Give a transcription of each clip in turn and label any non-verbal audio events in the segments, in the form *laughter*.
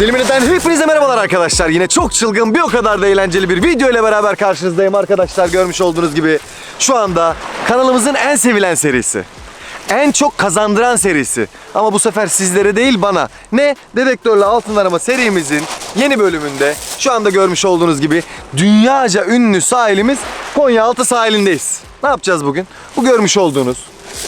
Dilimininden hepinize merhabalar arkadaşlar. Yine çok çılgın bir o kadar da eğlenceli bir video ile beraber karşınızdayım arkadaşlar. Görmüş olduğunuz gibi şu anda kanalımızın en sevilen serisi. En çok kazandıran serisi. Ama bu sefer sizlere değil bana. Ne? Dedektörle altın arama serimizin yeni bölümünde şu anda görmüş olduğunuz gibi dünyaca ünlü sahilimiz Konyaaltı sahilindeyiz. Ne yapacağız bugün? Bu görmüş olduğunuz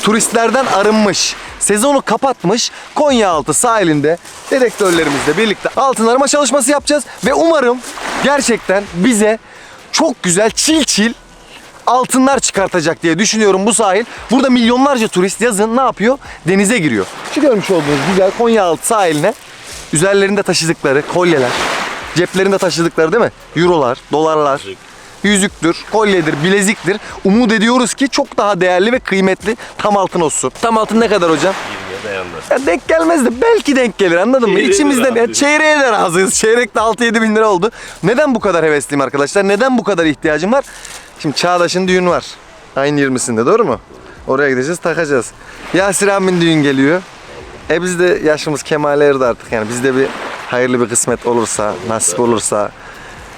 turistlerden arınmış, sezonu kapatmış Konyaaltı sahilinde dedektörlerimizle birlikte altın arama çalışması yapacağız ve umarım gerçekten bize çok güzel çil çil altınlar çıkartacak diye düşünüyorum bu sahil. Burada milyonlarca turist yazın ne yapıyor? Denize giriyor. Şu görmüş olduğunuz güzel Konyaaltı sahiline üzerlerinde taşıdıkları kolyeler, ceplerinde taşıdıkları değil mi? Eurolar, dolarlar, yüzüktür, kolyedir, bileziktir. Umut ediyoruz ki çok daha değerli ve kıymetli tam altın olsun. Tam altın ne kadar hocam? 20'ye dayanmaz. Ya denk gelmez de belki denk gelir anladın mı? Çeyreğe de İçimizden ya razıyız. çeyreğe de razıyız. Çeyrek de 6-7 bin lira oldu. Neden bu kadar hevesliyim arkadaşlar? Neden bu kadar ihtiyacım var? Şimdi Çağdaş'ın düğünü var. Ayın 20'sinde doğru mu? Oraya gideceğiz takacağız. Yasir abimin düğün geliyor. E biz de yaşımız kemale erdi artık yani bizde bir hayırlı bir kısmet olursa, nasip olursa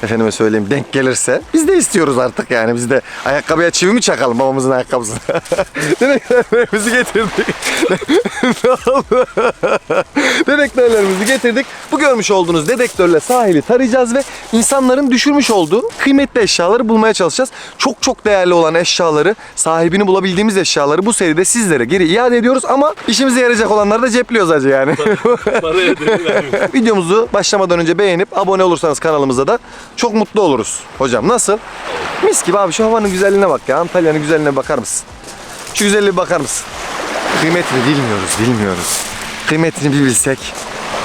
efendime söyleyeyim denk gelirse biz de istiyoruz artık yani biz de ayakkabıya çivi mi çakalım babamızın ayakkabısına. *laughs* Dedeklerimizi getirdik. *laughs* Dedektörlerimizi getirdik. Bu görmüş olduğunuz dedektörle sahili tarayacağız ve insanların düşürmüş olduğu kıymetli eşyaları bulmaya çalışacağız. Çok çok değerli olan eşyaları, sahibini bulabildiğimiz eşyaları bu seride sizlere geri iade ediyoruz ama işimize yarayacak olanları da cepliyoruz acı yani. *laughs* Videomuzu başlamadan önce beğenip abone olursanız kanalımıza da çok mutlu oluruz. Hocam nasıl? Mis gibi abi şu havanın güzelliğine bak ya. Antalya'nın güzelliğine bakar mısın? Şu güzelliğe bakar mısın? Kıymetini bilmiyoruz, bilmiyoruz. Kıymetini bir bilsek.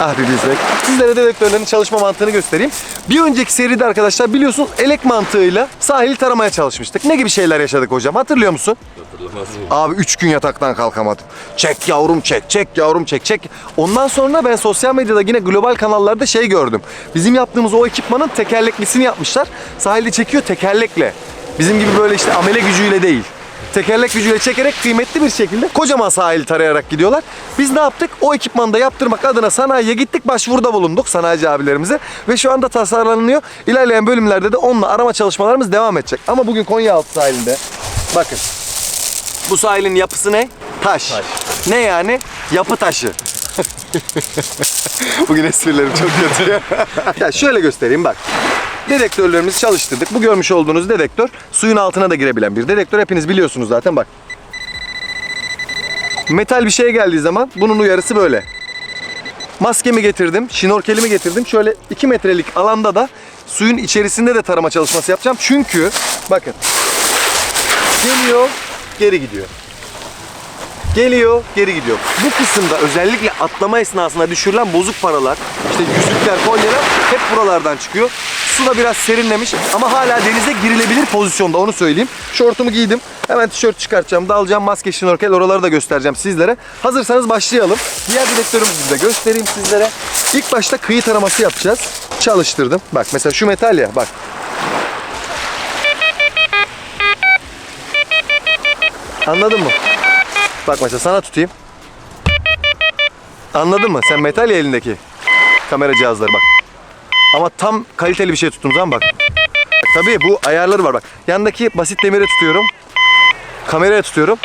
Ah bir bilsek. Sizlere dedektörlerin çalışma mantığını göstereyim. Bir önceki seride arkadaşlar biliyorsunuz elek mantığıyla sahili taramaya çalışmıştık. Ne gibi şeyler yaşadık hocam hatırlıyor musun? Hatırlamaz mıyım? Abi 3 gün yataktan kalkamadım. Çek yavrum çek, çek yavrum çek, çek. Ondan sonra ben sosyal medyada yine global kanallarda şey gördüm. Bizim yaptığımız o ekipmanın tekerleklisini yapmışlar. Sahilde çekiyor tekerlekle. Bizim gibi böyle işte amele gücüyle değil. Tekerlek gücüyle çekerek kıymetli bir şekilde kocaman sahili tarayarak gidiyorlar. Biz ne yaptık? O ekipmanda yaptırmak adına sanayiye gittik. Başvuruda bulunduk sanayici abilerimize. Ve şu anda tasarlanıyor. İlerleyen bölümlerde de onunla arama çalışmalarımız devam edecek. Ama bugün Konyaaltı sahilinde bakın bu sahilin yapısı ne? Taş. Taş. Ne yani? Yapı taşı. *laughs* Bugün esprilerim çok kötü ya. *laughs* ya şöyle göstereyim bak. Dedektörlerimizi çalıştırdık. Bu görmüş olduğunuz dedektör suyun altına da girebilen bir dedektör. Hepiniz biliyorsunuz zaten bak. Metal bir şey geldiği zaman bunun uyarısı böyle. Maskemi getirdim, şinorkelimi getirdim. Şöyle 2 metrelik alanda da suyun içerisinde de tarama çalışması yapacağım. Çünkü bakın geliyor, geri gidiyor. Geliyor, geri gidiyor. Bu kısımda özellikle atlama esnasında düşürülen bozuk paralar, işte yüzükler, kolyeler hep buralardan çıkıyor. Su da biraz serinlemiş ama hala denize girilebilir pozisyonda onu söyleyeyim. Şortumu giydim. Hemen tişört çıkartacağım, dalacağım, maske, şnorkel oraları da göstereceğim sizlere. Hazırsanız başlayalım. Diğer dedektörümüzü de göstereyim sizlere. İlk başta kıyı taraması yapacağız. Çalıştırdım. Bak mesela şu metal ya bak. Anladın mı? Bak mesela sana tutayım. Anladın mı? Sen metal ya elindeki. Kamera cihazları bak. Ama tam kaliteli bir şey tuttuğum zaman bak. Tabii bu ayarları var bak. Yandaki basit demire tutuyorum. Kameraya tutuyorum.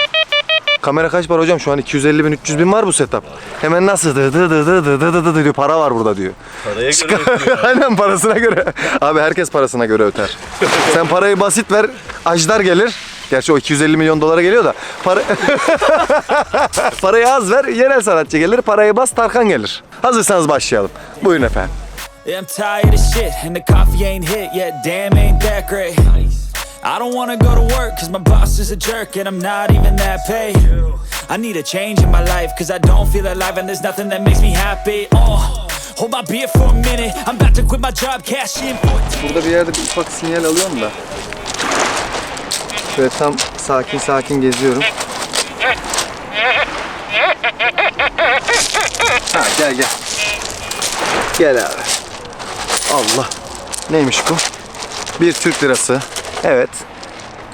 Kamera kaç para hocam? Şu an 250 bin 300 bin var bu setup. Hemen nasıl dı dı dı dı dı dı dı dı diyor. Para var burada diyor. Paraya göre ödüyor. *laughs* Aynen parasına göre. Abi herkes parasına göre öter. Sen parayı basit ver, ajdar gelir. Gerçi o 250 milyon dolara geliyor da. Para... *laughs* parayı az ver, yerel sanatçı gelir. Parayı bas, Tarkan gelir. Hazırsanız başlayalım. Buyurun efendim. Yeah, I'm tired of shit and the coffee ain't hit yet. Damn, ain't that great. I don't wanna go to work cause my boss is a jerk and I'm not even that paid. I need a change in my life cause I don't feel alive and there's nothing that makes me happy. Oh, hold my beer for a minute. I'm about to quit my job, cash in. Burada bir yerde bir ufak sinyal alıyorum da. Şöyle tam sakin sakin geziyorum. Ha gel gel. Gel abi. Allah. Neymiş bu? Bir Türk lirası. Evet.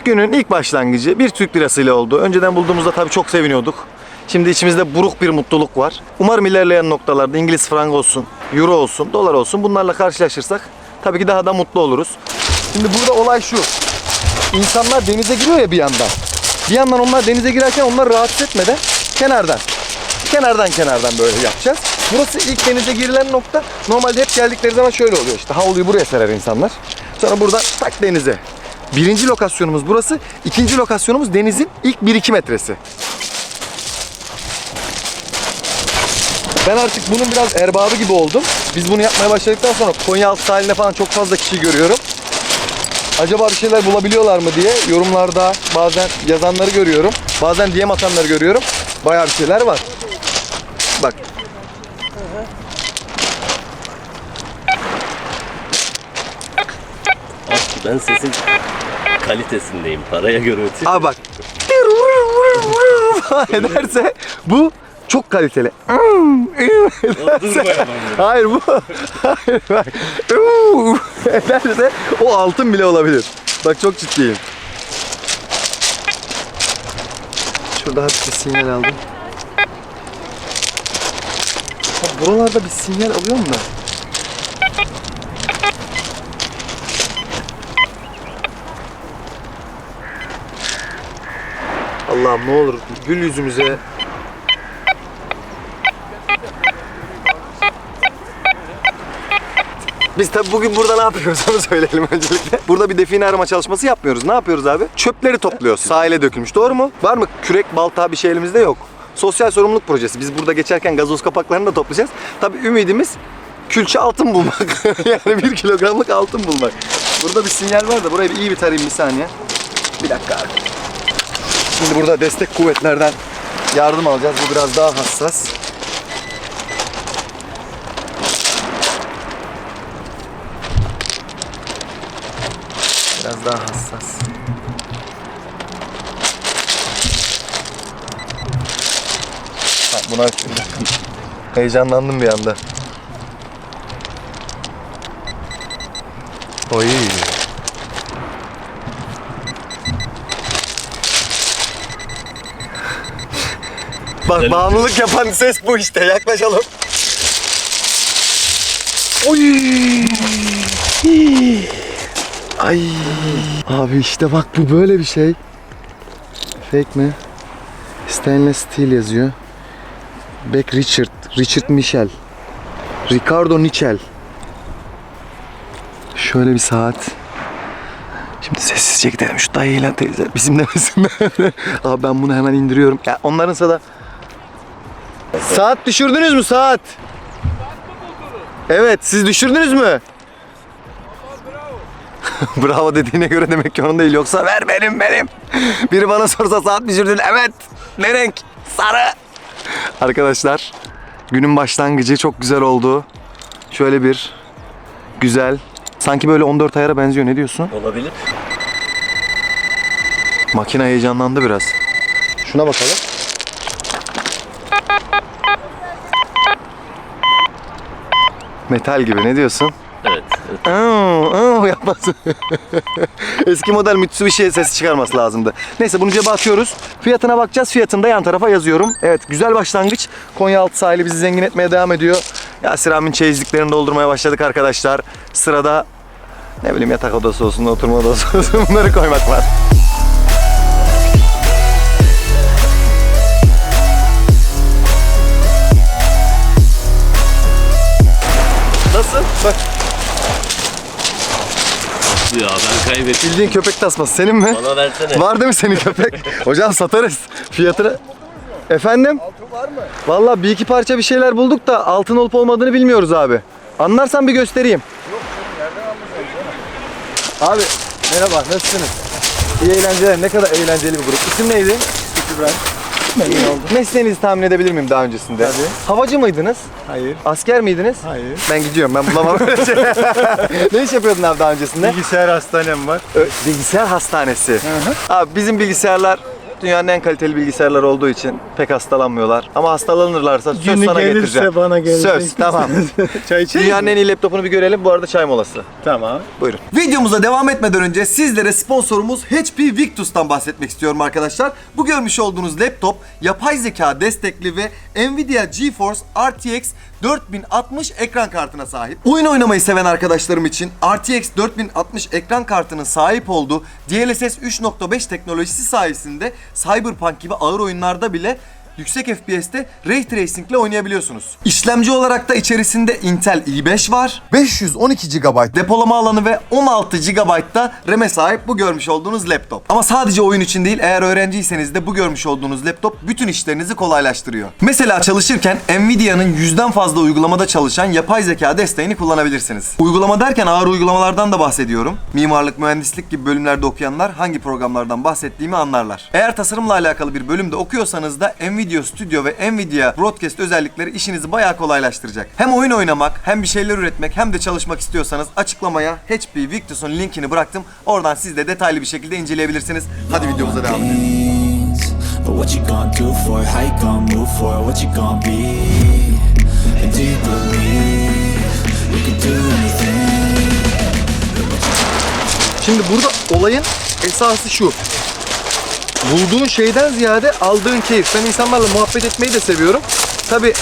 Günün ilk başlangıcı bir Türk lirasıyla oldu. Önceden bulduğumuzda tabii çok seviniyorduk. Şimdi içimizde buruk bir mutluluk var. Umarım ilerleyen noktalarda İngiliz frangı olsun, euro olsun, dolar olsun bunlarla karşılaşırsak tabii ki daha da mutlu oluruz. Şimdi burada olay şu. İnsanlar denize giriyor ya bir yandan. Bir yandan onlar denize girerken onları rahatsız etmeden kenardan. Kenardan kenardan böyle yapacağız. Burası ilk denize girilen nokta. Normalde hep geldikleri zaman şöyle oluyor işte. Havluyu buraya serer insanlar. Sonra buradan tak denize. Birinci lokasyonumuz burası. İkinci lokasyonumuz denizin ilk 1-2 metresi. Ben artık bunun biraz erbabı gibi oldum. Biz bunu yapmaya başladıktan sonra Konyaaltı sahilinde falan çok fazla kişi görüyorum. Acaba bir şeyler bulabiliyorlar mı diye yorumlarda bazen yazanları görüyorum. Bazen DM atanları görüyorum. Bayağı bir şeyler var. Bak. Ben sesin kalitesindeyim. Paraya göre ötüyor. Abi bak. *laughs* ederse bu çok kaliteli. *laughs* Hayır bu. *laughs* Hayır bak. *laughs* Ederse o altın bile olabilir. Bak çok ciddiyim. Şurada hafif bir sinyal aldım. Ha, buralarda bir sinyal alıyor mu ben? Allah'ım ne olur gül yüzümüze. Biz tabi bugün burada ne yapıyoruz onu söyleyelim öncelikle. Burada bir define arama çalışması yapmıyoruz. Ne yapıyoruz abi? Çöpleri topluyoruz. Sahile dökülmüş. Doğru mu? Var mı kürek, balta bir şey elimizde yok. Sosyal sorumluluk projesi. Biz burada geçerken gazoz kapaklarını da toplayacağız. Tabi ümidimiz külçe altın bulmak. *laughs* yani bir kilogramlık altın bulmak. Burada bir sinyal var da burayı bir iyi bir tarayayım bir saniye. Bir dakika abi. Şimdi burada destek kuvvetlerden yardım alacağız. Bu biraz daha hassas. Biraz daha hassas. Ha, buna. *laughs* Heyecanlandım bir anda. Oy. *laughs* Bak bağımlılık yapan ses bu işte. Yaklaşalım. Oy. Ay. Abi işte bak bu böyle bir şey. Fake mi? Stainless steel yazıyor. Beck Richard. Richard Michel. Ricardo Nichel. Şöyle bir saat. Şimdi sessizce gidelim şu dayıyla teyze bizim demesinler. *laughs* Abi ben bunu hemen indiriyorum. Ya onlarınsa da Saat düşürdünüz mü saat? Evet siz düşürdünüz mü? *laughs* Bravo dediğine göre demek ki onun değil yoksa ver benim benim. Biri bana sorsa saat düşürdün evet. Ne renk? Sarı. Arkadaşlar günün başlangıcı çok güzel oldu. Şöyle bir güzel. Sanki böyle 14 ayara benziyor ne diyorsun? Olabilir. Makine heyecanlandı biraz. Şuna bakalım. Metal gibi ne diyorsun? Aa, aa, yapmaz. *laughs* Eski model Mitsubishi sesi çıkarması lazımdı. Neyse bunu cebe atıyoruz. Fiyatına bakacağız. Fiyatını da yan tarafa yazıyorum. Evet güzel başlangıç. Konyaaltı sahili bizi zengin etmeye devam ediyor. Yasir abimin çeyizliklerini doldurmaya başladık arkadaşlar. Sırada ne bileyim yatak odası olsun, oturma odası olsun *laughs* bunları koymak var. Ya ben kaybettim. bildiğin köpek tasması senin mi? Bana versene. Var değil mi senin köpek? Hocam satarız. Fiyatını... Efendim? Altın var mı? Valla bir iki parça bir şeyler bulduk da altın olup olmadığını bilmiyoruz abi. Anlarsan bir göstereyim. Yok nereden Abi merhaba nasılsınız? İyi eğlenceler. Ne kadar eğlenceli bir grup. İsim neydi? İbrahim. Memnun oldum. Mesleğinizi tahmin edebilir miyim daha öncesinde? Tabii. Havacı mıydınız? Hayır. Asker miydiniz? Hayır. Ben gidiyorum ben bulamam öyle *laughs* şey. *laughs* ne iş yapıyordun abi daha öncesinde? Bilgisayar hastanem var. Ö- Bilgisayar hastanesi. Abi bizim bilgisayarlar dünyanın en kaliteli bilgisayarlar olduğu için pek hastalanmıyorlar. Ama hastalanırlarsa söz Günü sana gelirse getireceğim. bana gelecek. Söz tamam. *laughs* Çay içelim Dünyanın mi? en iyi laptopunu bir görelim. Bu arada çay molası. Tamam. Buyurun. Videomuza devam etmeden önce sizlere sponsorumuz HP Victus'tan bahsetmek istiyorum arkadaşlar. Bu görmüş olduğunuz laptop yapay zeka destekli ve Nvidia GeForce RTX 4060 ekran kartına sahip. Oyun oynamayı seven arkadaşlarım için RTX 4060 ekran kartının sahip olduğu DLSS 3.5 teknolojisi sayesinde Cyberpunk gibi ağır oyunlarda bile yüksek FPS'te Ray Tracing ile oynayabiliyorsunuz. İşlemci olarak da içerisinde Intel i5 var. 512 GB depolama alanı ve 16 GB da RAM'e sahip bu görmüş olduğunuz laptop. Ama sadece oyun için değil eğer öğrenciyseniz de bu görmüş olduğunuz laptop bütün işlerinizi kolaylaştırıyor. Mesela çalışırken Nvidia'nın yüzden fazla uygulamada çalışan yapay zeka desteğini kullanabilirsiniz. Uygulama derken ağır uygulamalardan da bahsediyorum. Mimarlık, mühendislik gibi bölümlerde okuyanlar hangi programlardan bahsettiğimi anlarlar. Eğer tasarımla alakalı bir bölümde okuyorsanız da Nvidia Studio ve Nvidia Broadcast özellikleri işinizi bayağı kolaylaştıracak. Hem oyun oynamak, hem bir şeyler üretmek, hem de çalışmak istiyorsanız açıklamaya HP Victus'un linkini bıraktım. Oradan siz de detaylı bir şekilde inceleyebilirsiniz. Hadi videomuza devam edelim. But what you gonna do for it? How you gonna move for it? What you gonna be? And do you believe you can do anything? Şimdi burada olayın esası şu. Bulduğun şeyden ziyade aldığın keyif. Ben insanlarla muhabbet etmeyi de seviyorum. Tabi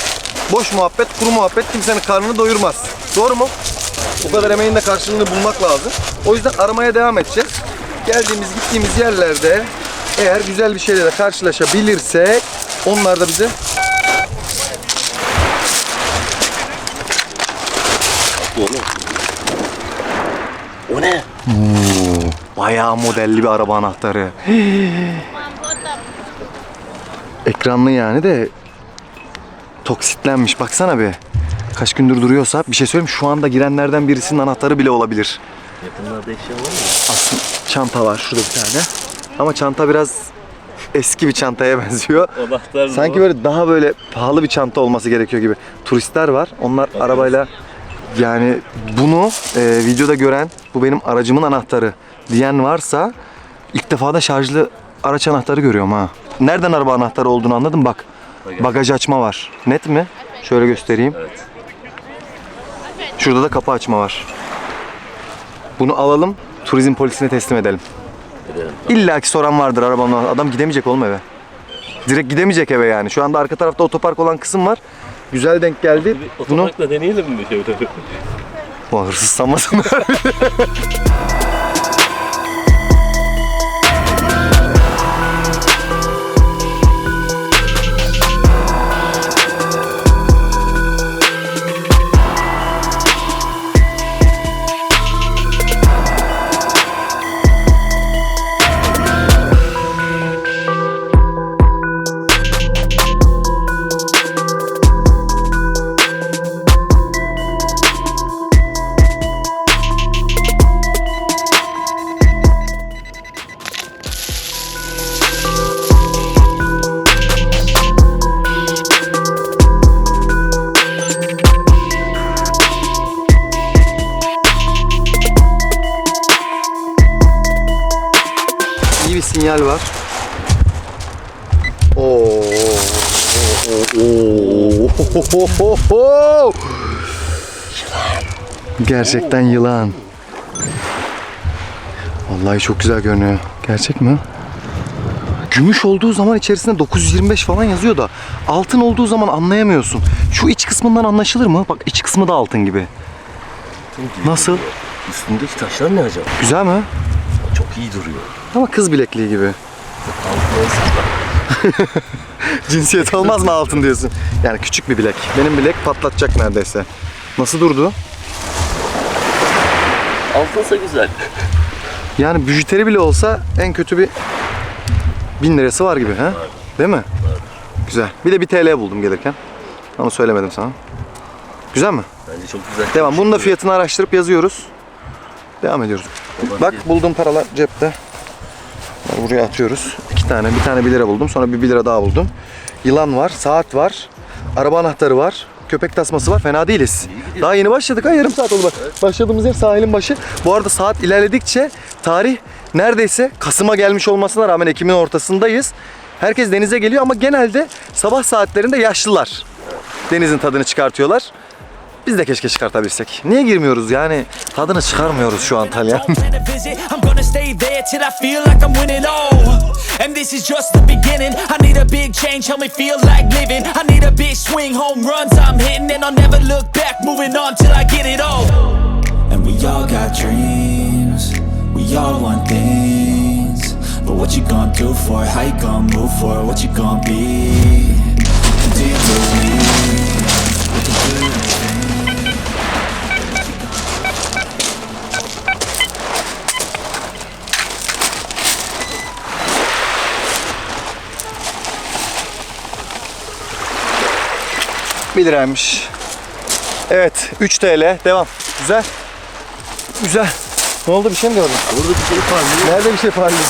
boş muhabbet, kuru muhabbet kimsenin karnını doyurmaz. Doğru mu? Bu kadar emeğin de karşılığını bulmak lazım. O yüzden aramaya devam edeceğiz. Geldiğimiz, gittiğimiz yerlerde eğer güzel bir şeyle de karşılaşabilirsek onlar da bize Bu o ne? O ne? Bayağı modelli bir araba anahtarı. Ekranlı yani de toksitlenmiş. Baksana bir. Kaç gündür duruyorsa bir şey söyleyeyim şu anda girenlerden birisinin anahtarı bile olabilir. Yakınlarda eşya var mı? Aslında çanta var şurada bir tane. Ama çanta biraz eski bir çantaya *laughs* benziyor. Anahtar Sanki böyle daha böyle pahalı bir çanta olması gerekiyor gibi. Turistler var. Onlar arabayla yani bunu e, videoda gören bu benim aracımın anahtarı diyen varsa ilk defa da şarjlı araç anahtarı görüyorum ha. Nereden araba anahtarı olduğunu anladım bak. Bagaj. Açma var. Net mi? Şöyle göstereyim. Evet. Şurada da kapı açma var. Bunu alalım, turizm polisine teslim edelim. İlla ki soran vardır arabamla. Adam gidemeyecek oğlum eve. Direkt gidemeyecek eve yani. Şu anda arka tarafta otopark olan kısım var. Güzel denk geldi. Bir Bunu otoparkla deneyelim mi? *laughs* Bu hırsız sanmasın. *laughs* Gerçekten yılan. Vallahi çok güzel görünüyor. Gerçek mi? Gümüş olduğu zaman içerisinde 925 falan yazıyor da altın olduğu zaman anlayamıyorsun. Şu iç kısmından anlaşılır mı? Bak iç kısmı da altın gibi. Nasıl? Üstündeki taşlar ne acaba? Güzel mi? Çok iyi duruyor. Ama kız bilekliği gibi. Isıtma. *laughs* Cinsiyet olmaz mı altın diyorsun? Yani küçük bir bilek. Benim bilek patlatacak neredeyse. Nasıl durdu? Altınsa güzel. Yani bijuteri bile olsa en kötü bir bin lirası var gibi ha? Değil mi? Güzel. Bir de bir TL buldum gelirken. Onu söylemedim sana. Güzel mi? Bence çok güzel. Devam. Bunun da fiyatını araştırıp yazıyoruz. Devam ediyoruz. Bak buldum paralar cepte. Bunları Buraya atıyoruz. İki tane. Bir tane 1 lira buldum. Sonra bir 1 lira daha buldum. Yılan var. Saat var. Araba anahtarı var. Köpek tasması var. Fena değiliz. Daha yeni başladık. Ha yarım saat oldu bak. Başladığımız yer sahilin başı. Bu arada saat ilerledikçe tarih neredeyse Kasım'a gelmiş olmasına rağmen Ekim'in ortasındayız. Herkes denize geliyor ama genelde sabah saatlerinde yaşlılar denizin tadını çıkartıyorlar. Biz de keşke çıkartabilsek. Niye girmiyoruz yani? Tadını çıkarmıyoruz şu Antalya. *laughs* And this is just the beginning. I need a big change, help me feel like living. I need a big swing, home runs I'm hitting, and I'll never look back. Moving on till I get it all. And we all got dreams. We all want things. But what you gonna do for it? How you gonna move for it? What you gonna be? Do you believe 1 liraymış. Evet 3 TL devam. Güzel. Güzel. Ne oldu bir şey mi gördün? Burada bir şey parlıyor. Nerede bir şey parlıyor?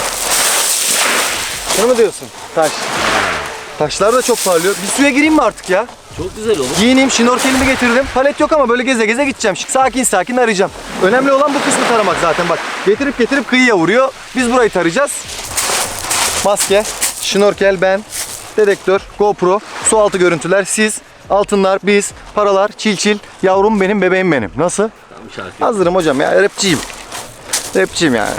Şunu mu diyorsun? Taş. Taşlar da çok parlıyor. Bir suya gireyim mi artık ya? Çok güzel olur. Giyineyim, şnorkelimi getirdim. Palet yok ama böyle geze geze gideceğim. Sakin sakin arayacağım. Önemli olan bu kısmı taramak zaten bak. Getirip getirip kıyıya vuruyor. Biz burayı tarayacağız. Maske, şnorkel ben, dedektör, GoPro, su altı görüntüler siz altınlar, biz, paralar, çil çil, yavrum benim, bebeğim benim. Nasıl? Tam şarkı. Hazırım hocam ya, rapçiyim. Rapçiyim yani.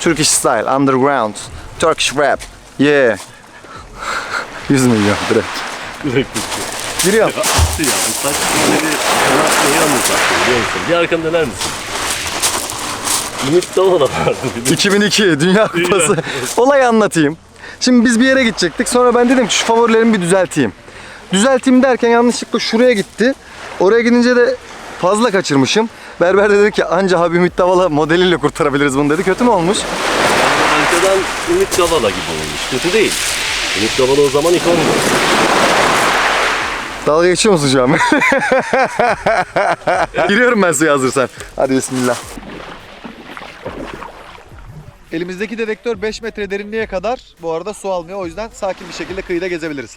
Turkish style, underground, Turkish rap, yeah. *laughs* 100 milyon direkt. Giriyorum. ya bu saç ürünleri sana neyi anlatacaktı biliyor musun? Bir arkamı döner misin? Ümit Davala vardı bir de. 2002 Dünya Kupası. Olayı anlatayım. Şimdi biz bir yere gidecektik. Sonra ben dedim ki şu favorilerimi bir düzelteyim. Düzelteyim derken yanlışlıkla şuraya gitti. Oraya gidince de fazla kaçırmışım. Berber de dedi ki anca Habib Ümit Davala modeliyle kurtarabiliriz bunu dedi. Kötü mü olmuş? Arkadan Ümit Davala gibi olmuş. Kötü değil. Ümit Davala o zaman ikondu. Dalga geçiyor musun şu an? *laughs* Giriyorum ben suya hazırsan. Hadi bismillah. Elimizdeki dedektör 5 metre derinliğe kadar bu arada su almıyor. O yüzden sakin bir şekilde kıyıda gezebiliriz.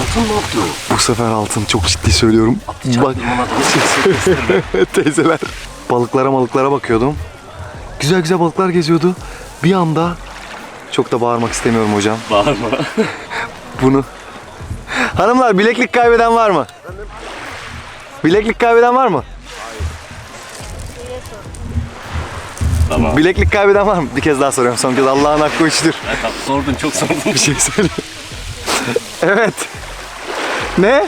Altın mı o? Bu sefer altın çok ciddi söylüyorum. Bak *laughs* teyzeler balıklara balıklara bakıyordum. Güzel güzel balıklar geziyordu. Bir anda çok da bağırmak istemiyorum hocam. Bağırma. *laughs* Bunu. Hanımlar bileklik kaybeden var mı? Bileklik kaybeden var mı? tamam. Bileklik kaybeden var mı? Bir kez daha soruyorum son kez. Allah'ın hakkı üçtür. Sordun çok sordun. Bir şey söyle. evet. Ne?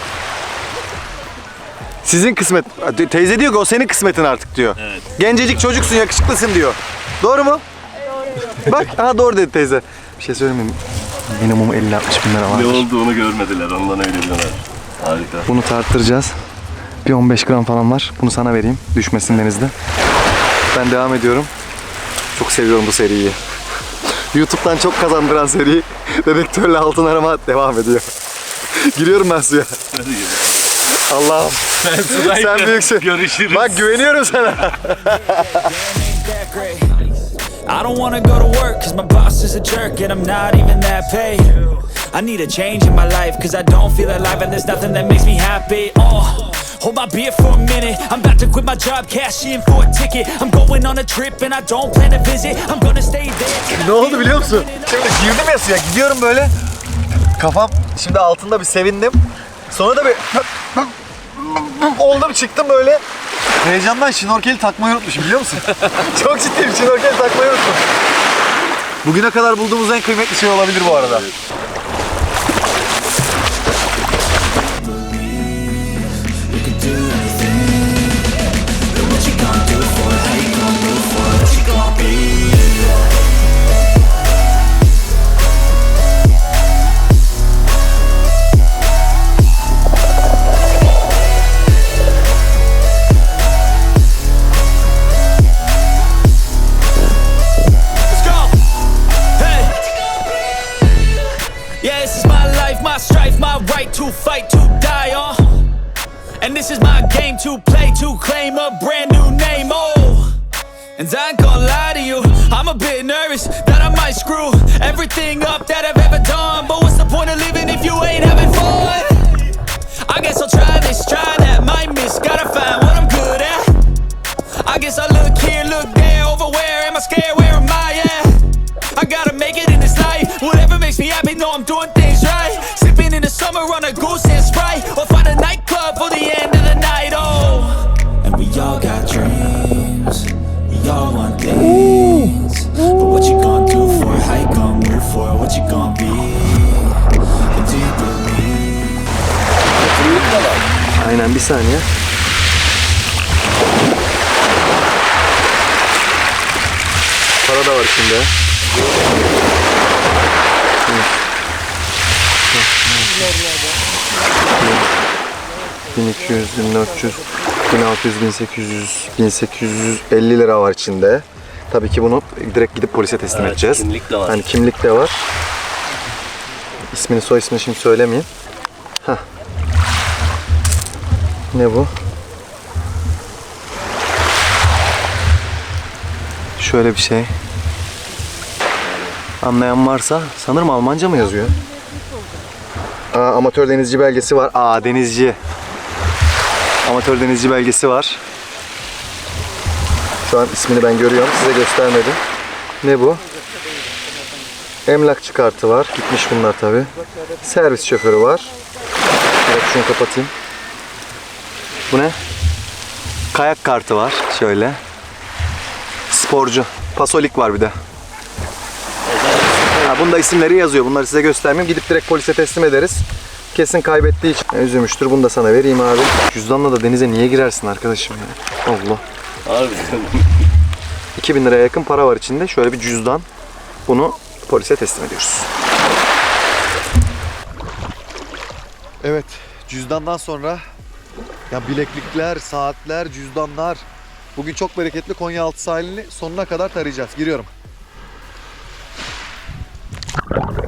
Sizin kısmet. Teyze diyor ki o senin kısmetin artık diyor. Evet. Gencecik çocuksun, yakışıklısın diyor. Doğru mu? Bak, aha doğru dedi teyze. Bir şey söyleyeyim mi? Minimum 50-60 bin lira Ne var. olduğunu görmediler ondan öyle diyorlar. Harika. Bunu tarttıracağız. Bir 15 gram falan var. Bunu sana vereyim. Düşmesin denizde. Ben devam ediyorum. Çok seviyorum bu seriyi. YouTube'dan çok kazandıran seri. Dedektörle *laughs* altın arama devam ediyor. Giriyorum ben suya. Allah'ım. Sen büyüksün. Görüşürüz. Bak güveniyorum sana. I don't wanna go to work cause my boss is a jerk and I'm not even that paid. I need a change in my life cause I don't feel alive and there's nothing that makes me happy. Oh, hold my beer for a minute. I'm about to quit my job, cash in for a ticket. I'm going on a trip and I don't plan to visit. I'm gonna stay there. till I ne oldu feel biliyor musun? Şimdi girdim ya suya gidiyorum böyle. Kafam şimdi altında bir sevindim. Sonra da bir oldum çıktım böyle. Heyecandan şnorkeli takmayı unutmuşum biliyor musun? *laughs* Çok ciddiyim şnorkeli takmayı unuttum. Bugüne kadar bulduğumuz en kıymetli şey olabilir bu arada. game whatever makes me know I'm doing things right. Sipping in the summer on a goose and Sprite, or find a nightclub for the end of the night, oh. And we all got dreams, we all want things. But what you gonna do for it, how you gonna move for it, what you gonna be? And do you believe? Aynen bir saniye. Para da var içinde. 1200, 1400, 1600, 1800, 1850 lira var içinde. Tabii ki bunu direkt gidip polise teslim Evet, edeceğiz. kimlik de var. Yani kimlik de var. İsmini soy ismini şimdi söylemeyeyim. Heh. Ne bu? Şöyle bir şey. Anlayan varsa sanırım Almanca mı yazıyor? Aa, amatör denizci belgesi var. Aa denizci. Amatör denizci belgesi var. Şu an ismini ben görüyorum. Size göstermedim. Ne bu? Emlakçı kartı var. Gitmiş bunlar tabi. Servis şoförü var. Evet şunu kapatayım. Bu ne? Kayak kartı var. Şöyle. Sporcu. Pasolik var bir de. Ha, bunda isimleri yazıyor. Bunları size göstermeyeyim. Gidip direkt polise teslim ederiz. Kesin kaybettiği için üzülmüştür. Bunu da sana vereyim abi. Cüzdanla da denize niye girersin arkadaşım ya? Allah. Harbiden. *laughs* 2000 liraya yakın para var içinde. Şöyle bir cüzdan. Bunu polise teslim ediyoruz. Evet, cüzdandan sonra ya bileklikler, saatler, cüzdanlar. Bugün çok bereketli Konyaaltı sahilini sonuna kadar tarayacağız. Giriyorum. Thank you.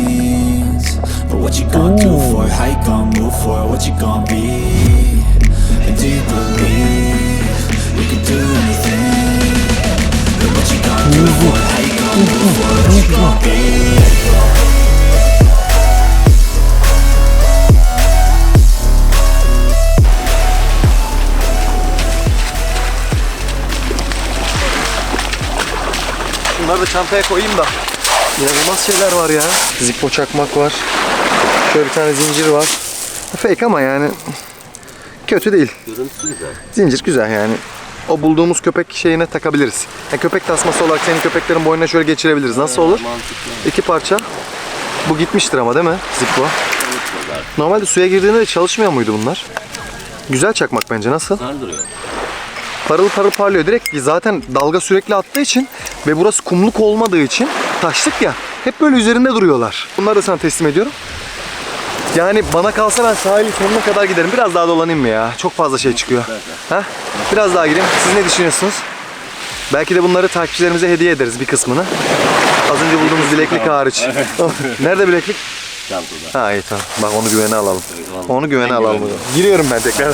What you gonna do for it, how you gonna move for it, what you gonna be? And do you believe we can do anything? But what you gonna do for it, how you gonna move for it, what you gonna be? Bunları da çantaya koyayım da. İnanılmaz şeyler var ya. Zippo çakmak var. Şöyle bir tane zincir var. Fake ama yani kötü değil. Görüntüsü güzel. Zincir güzel yani. O bulduğumuz köpek şeyine takabiliriz. Yani köpek tasması olarak senin köpeklerin boynuna şöyle geçirebiliriz. Nasıl olur? Mantıklı. İki parça. Bu gitmiştir ama değil mi? Zippo. Normalde suya girdiğinde de çalışmıyor muydu bunlar? Güzel çakmak bence. Nasıl? Güzel duruyor. Parıl parıl parlıyor. Direkt zaten dalga sürekli attığı için ve burası kumluk olmadığı için taşlık ya hep böyle üzerinde duruyorlar. Bunları da sana teslim ediyorum. Yani bana kalsa ben sahili sonuna kadar giderim. Biraz daha dolanayım mı ya? Çok fazla şey çıkıyor. Ha? Biraz daha gireyim. Siz ne düşünüyorsunuz? Belki de bunları takipçilerimize hediye ederiz bir kısmını. Az önce bulduğumuz bileklik hariç. *laughs* Nerede bileklik? Çantada. Ha iyi tamam. Bak onu güvene alalım. Onu güvene alalım. Giriyorum ben tekrar.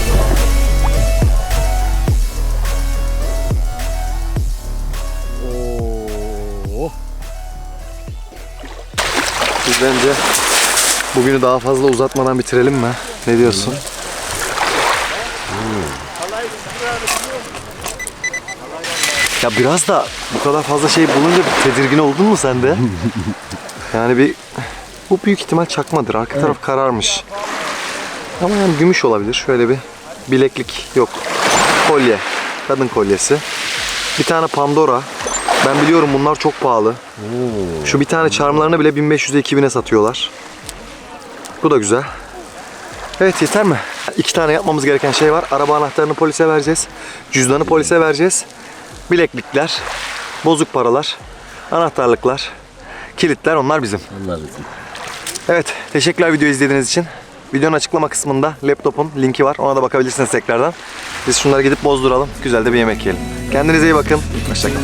Bence bugünü daha fazla uzatmadan bitirelim mi? Ne diyorsun? Ya biraz da bu kadar fazla şey bulunca tedirgin oldun mu sen de? *laughs* yani bir bu büyük ihtimal çakmadır. Arka taraf kararmış. Ama yani gümüş olabilir. Şöyle bir bileklik yok. Kolye. Kadın kolyesi. Bir tane Pandora. Ben biliyorum bunlar çok pahalı. Şu bir tane charmlarını bile 1500'e 2000'e satıyorlar. Bu da güzel. Evet yeter mi? İki tane yapmamız gereken şey var. Araba anahtarını polise vereceğiz. Cüzdanı polise vereceğiz. Bileklikler, bozuk paralar, anahtarlıklar, kilitler onlar bizim. Onlar bizim. Evet, teşekkürler video izlediğiniz için. Videonun açıklama kısmında laptopun linki var. Ona da bakabilirsiniz tekrardan. Biz şunları gidip bozduralım. Güzel de bir yemek yiyelim. Kendinize iyi bakın. Hoşçakalın.